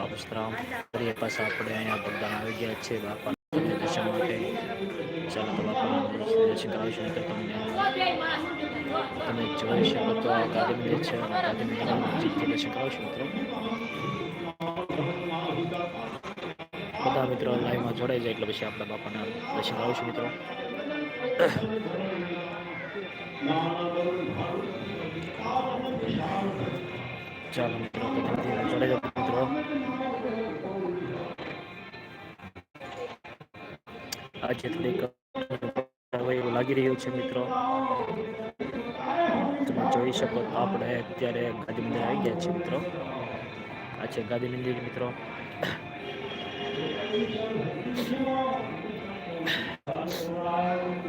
બાપુશ્રામ ફરી પાછા આપણે અહીંયા ભગવાન આવી ગયા છે બાપા. દર્શન માટે ચાલો તો બાપાના દર્શન કરાવીશું તો તમને તમે જોઈ શકો તો આ ગાંધી છે. નજીકથી દર્શન કરાવીશું મિત્રો. બધા મિત્રો લાઈવમાં જોડાઈ જાય એટલે પછી આપણે બાપાના દર્શન આવશું મિત્રો. ચાલો મિત્રો જોડાઈ આજે થોડીક એવું લાગી રહ્યું છે મિત્રો. તમે જોઈ શકો આપણે અત્યારે ગાંધી મંદિર આવી ગયા છીએ મિત્રો. આ છે ગાંધી મંદિર મિત્રો.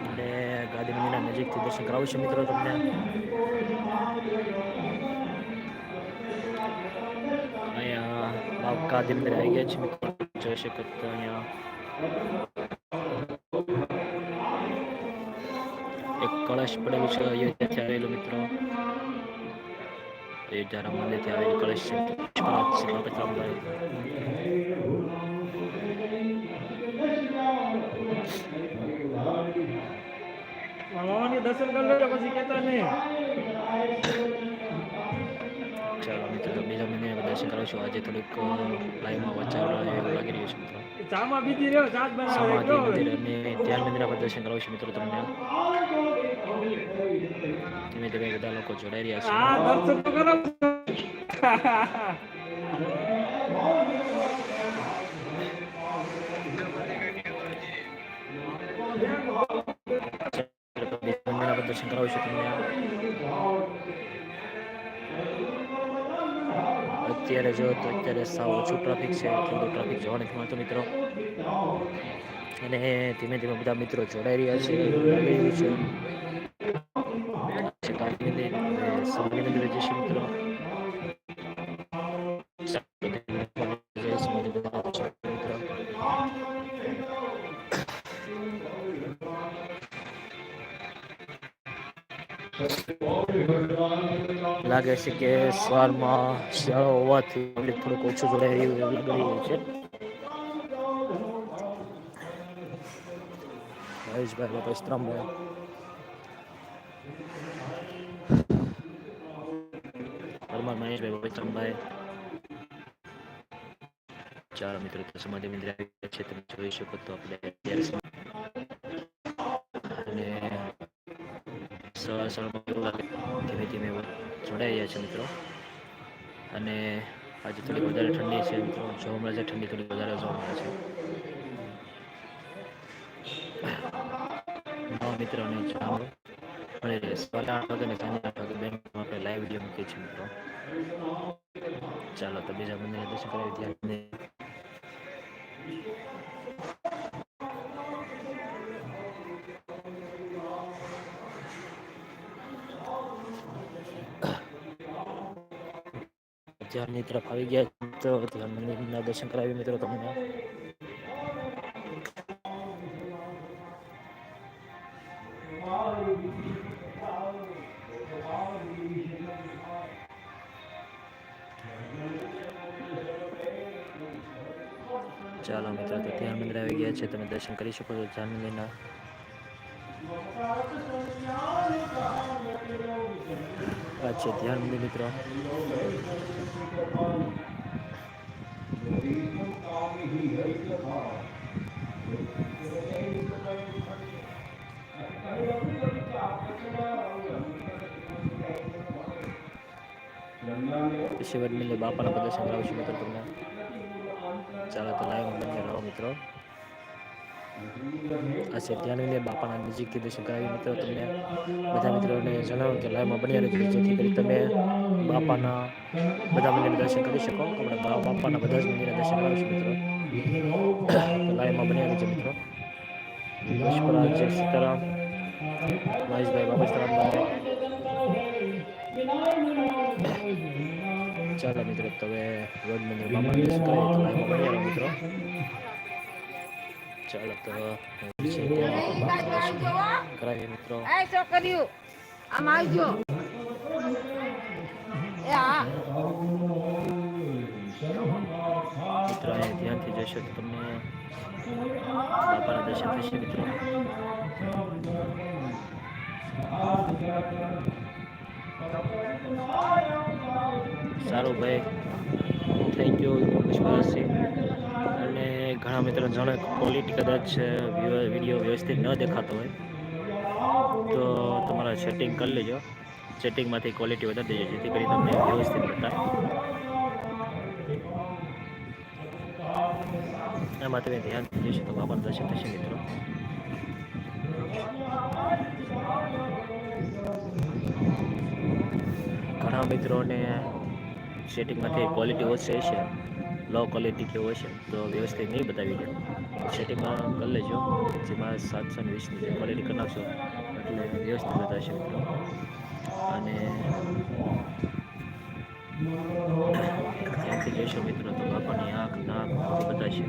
અને ગાંધી મંદિરના નજીકથી દર્શન કરાવું છું મિત્રો તમને. અહીંયા બાપ ગાંધી મંદિર આવી ગયા છે મિત્રો. જોઈ શકો તો અહીંયા એક કળશ પડેલું છે અયોધ્યાથી આવેલું મિત્રો. અયોધ્યા રામ મંદિરથી આવેલું કળશ છે દર્શન કરી લેજો પછી કેતા નહીં. ચાલો મિત્રો બીજા મહિને દર્શન કરું છું આજે થોડીક લાઈવમાં વચાવ એવું લાગી રહ્યું છે મિત્રો. ચામાં બીજી રહ્યો ચાટ બનાવે સમાધિ કેવો મંદિર અને ધ્યાન મંદિર પર દર્શન કરાવું છું મિત્રો તમને. ધીમે ધીમે બધા લોકો જોડાઈ રહ્યા છે દર્શન કરાવું છું તમને અત્યારે જો તો અત્યારે સાવ ઓછું ટ્રાફિક છે એટલું બધું ટ્રાફિક જોવા નથી મળતું મિત્રો અને ધીમે ધીમે બધા મિત્રો જોડાઈ રહ્યા છે લાગે છે કે સવારમાં શિયાળો હોવાથી પબ્લિક થોડુંક ઓછું જોડાઈ રહ્યું એવું લાગી રહ્યું છે. મહેશભાઈ બાપા સ્ત્રામભાઈ પરમાર મહેશભાઈ સ્ત્રામભાઈ ચાલો મિત્રો, તો સમાધિ મંદિર આવી છે તમે જોઈ શકો તો આપણે અને ધીમે ધીમે જોડાઈ રહ્યા છે મિત્રો. અને આજે થોડી વધારે ઠંડી છે મિત્રો જોવા મળે છે ઠંડી થોડી વધારે જોવા મળે છે. મિત્રો મિત્રોને જાણો. અને સવારે આઠ વાગે અને સાંજે આઠ વાગે બેંકમાં આપણે લાઈવ વીડિયો મૂકીએ છીએ મિત્રો. ચાલો તો બીજા મંદિર દર્શન કરાવી ત્યાં ધ્યાનની તરફ આવી ગયા તો ધ્યાન મંદિરના દર્શન કરાવી મિત્રો તમને. ચાલો મિત્રો, તો ધ્યાન મંદિર આવી ગયા છે. તમે દર્શન કરી શકો છો ધ્યાન મંદિરના. આ છે ધ્યાન મંદિર મિત્રો શિવન મંદિર બાપાના પ્રદર્શન કરાવું છું મિત્રો તમને ચાલો તો લાઈવ બની રહો મિત્રો આ ત્યાં લઈને બાપાના નજીકથી દર્શન કરાવી મિત્રો. તમને બધા મિત્રોને જણાવો કે લાઈવમાં બની રહેજો જેથી કરી તમે બાપાના બધા મંદિરના દર્શન કરી શકો. આપણે બાપાના બધા જ મંદિરના દર્શન કરાવીશું મિત્રો. લાઈવમાં બની રહેજો મિત્રો. પુષ્પરાજ જય સીતારામ. મહેશભાઈ બાબા સીતારામ ચાલો મિત્રો તમે રોજ મંદિર બાપા દર્શન કરીએ તો મિત્રો. ચાલો તો કરાવીએ મિત્રો. એ છોકરીઓ આમ આવજો. એ હા. મિત્રો અહીંયા ધ્યાનથી જોશો તો તમને બાપાના દર્શન થશે મિત્રો. સારું ભાઈ થેન્ક યુ પુષ્પાસી અને ઘણા મિત્રો જાણે ક્વોલિટી કદાચ વીડિયો વ્યવસ્થિત ન દેખાતો હોય, તો તમારા સેટિંગ કરી લેજો. સેટિંગમાંથી ક્વોલિટી વધારી દેજો જેથી કરી તમને વ્યવસ્થિત બતાવે. એમાં તમે ધ્યાન દેશો તો બાપાનું દર્શન થશે મિત્રો. ઘણા મિત્રોને સેટિંગમાંથી ક્વોલિટી ઓછી હશે લો ક્વોલિટી કેવું હશે તો વ્યવસ્થિત નહીં બતાવી દે. સેટિંગમાં કરી લેજો, જેમાં સાતસો ને વીસની જે ક્વોલિટી કરી નાખશો એટલે વ્યવસ્થિત બતાવશે. અને ત્યાંથી મિત્રો, તો આપણને આંખ, નાક બતાવશે.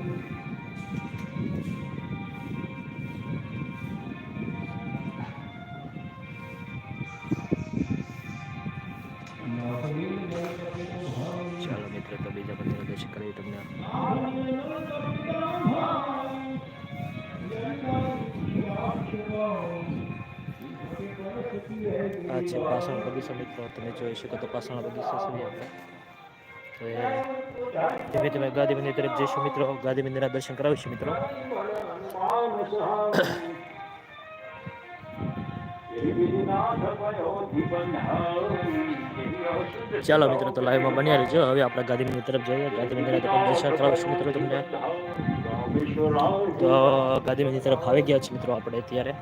બધા કરી તમને. આ છે પાસણ બગીચો મિત્રો, તમે જોઈ શકો તો પાસણ બગીચો છે આપણે ધીમે ધીમે ગાંધી મંદિર તરફ જઈશું મિત્રો. ગાંધી મંદિરના દર્શન કરાવીશું મિત્રો. ચાલો મિત્રો, તો લાઈવમાં બન્યા રહેજો. હવે આપણે ગાંધી તરફ જઈએ. ગાંધી મંદિરના તરફ દર્શન કરાવીશું મિત્રો તમને. તો ગાંધી મંદિર તરફ આવી ગયા છે મિત્રો આપણે અત્યારે.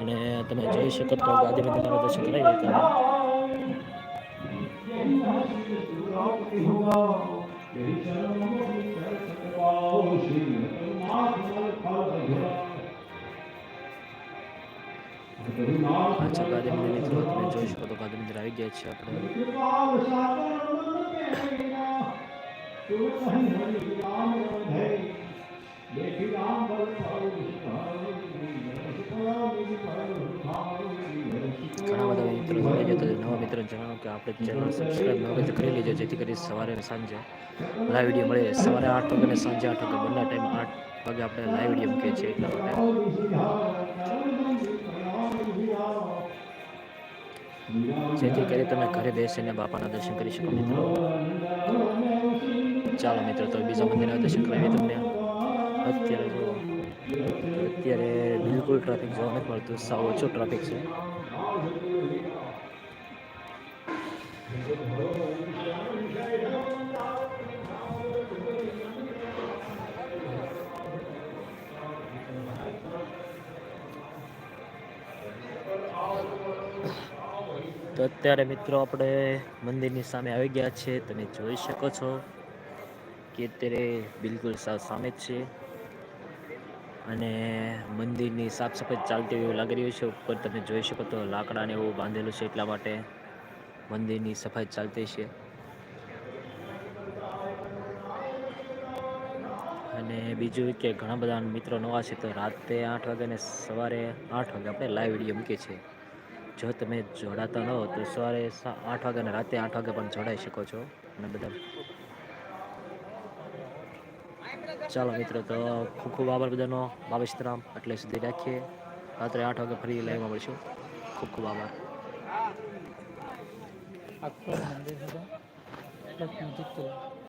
અને તમે જોઈ શકો તો ગાંધી મંદિરના દર્શન કરાવી દીધા ગાંધી મંદિર મિત્રો, તમે જોઈ શકો તો મંદિર આવી ગયા છે ઘણા બધા મિત્રો જોડાઈ જતા. નવા મિત્રો જણાવો કે આપણે ચેનલ સબસ્ક્રાઈબ ન કરી કરી લેજો, જેથી કરી સવારે અને સાંજે લાઈવ વીડિયો મળે સવારે આઠ વાગે અને સાંજે આઠ વાગે બંને ટાઈમ આઠ વાગે આપણે લાઈવ વીડિયો મૂકીએ છીએ એટલા માટે જેથી કરી તમે ઘરે બેસીને બાપાના દર્શન કરી શકો મિત્રો. ચાલો મિત્રો, તો બીજા મંદિરના દર્શન કરાવીએ તમને. અત્યારે જો અત્યારે બિલકુલ ટ્રાફિક જોવા નથી મળતું. સાવ ઓછો ટ્રાફિક છે. તો અત્યારે મિત્રો આપણે મંદિરની સામે આવી ગયા છે. તમે જોઈ શકો છો કે અત્યારે બિલકુલ સાવ સામે જ છે. અને મંદિરની સાફ સફાઈ ચાલતી હોય એવું લાગી રહ્યું છે. ઉપર તમે જોઈ શકો તો લાકડાને એવું બાંધેલું છે એટલા માટે મંદિરની સફાઈ ચાલતી છે. અને બીજું કે ઘણા બધા મિત્રો નવા છે તો રાતે આઠ વાગે અને સવારે આઠ વાગે આપણે લાઈવ વીડિયો મૂકીએ છીએ. જો તમે જોડાતા ન હો, તો સવારે આઠ વાગે અને રાતે આઠ વાગે પણ જોડાઈ શકો છો અને બધા ચાલો મિત્રો, તો ખૂબ ખૂબ આભાર બધાનો. બાબા એટલે સુધી રાખીએ. રાત્રે આઠ વાગે ફરી લાઈવમાં મળીશું. ખૂબ ખૂબ આભાર. આખો મંદિર નજીક